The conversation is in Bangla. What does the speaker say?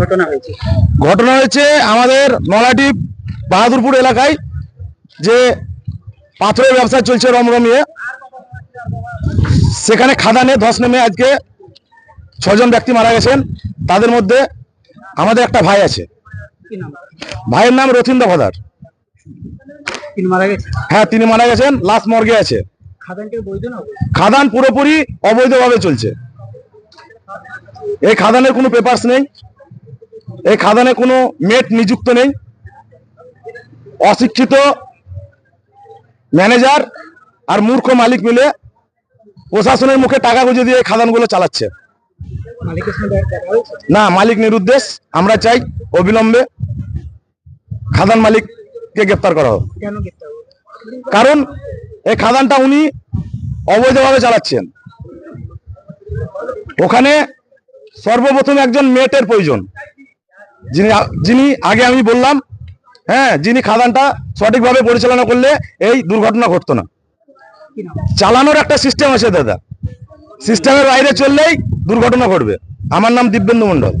ঘটনা হয়েছে। ঘটনা হয়েছে আমাদের নলাটি বাহাদুরপুর এলাকায় যে পাথরের ব্যবসা চলছে রমরমিয়ে। সেখানে খাদানে ধস নেমে আজকে ছজন ব্যক্তি মারা গেছেন। তাদের মধ্যে আমাদের একটা ভাই আছে। ভাইয়ের নাম রথিন্দর ভদার। হ্যাঁ তিনি মারা গেছেন লাশ মর্গে আছে? খাদান পুরোপুরি অবৈধভাবে চলছে। এই খাদানের কোনো পেপারস নেই। এই খাদানে কোনো মেট নিযুক্ত নেই। অশিক্ষিত ম্যানেজার আর মূর্খ মালিক মিলে প্রশাসনের মুখে টাকা গুঁজে দিয়ে খাদানগুলো চালাচ্ছে। না, মালিক নিরুদ্দেশ। আমরা চাই অবিলম্বে খাদান মালিককে গ্রেপ্তার করা হোক? কারণ এই খাদানটা উনি অবৈধভাবে চালাচ্ছেন। ওখানে সর্বপ্রথম একজন মেটের প্রয়োজন। যিনি যিনি আগে আমি বললাম হ্যাঁ যিনি খাদানটা সঠিকভাবে পরিচালনা করলে এই দুর্ঘটনা ঘটতো না। চালানোর একটা সিস্টেম আছে দাদা। সিস্টেমের বাইরে চললেই দুর্ঘটনা ঘটবে। আমার নাম দিব্যেন্দু মন্ডল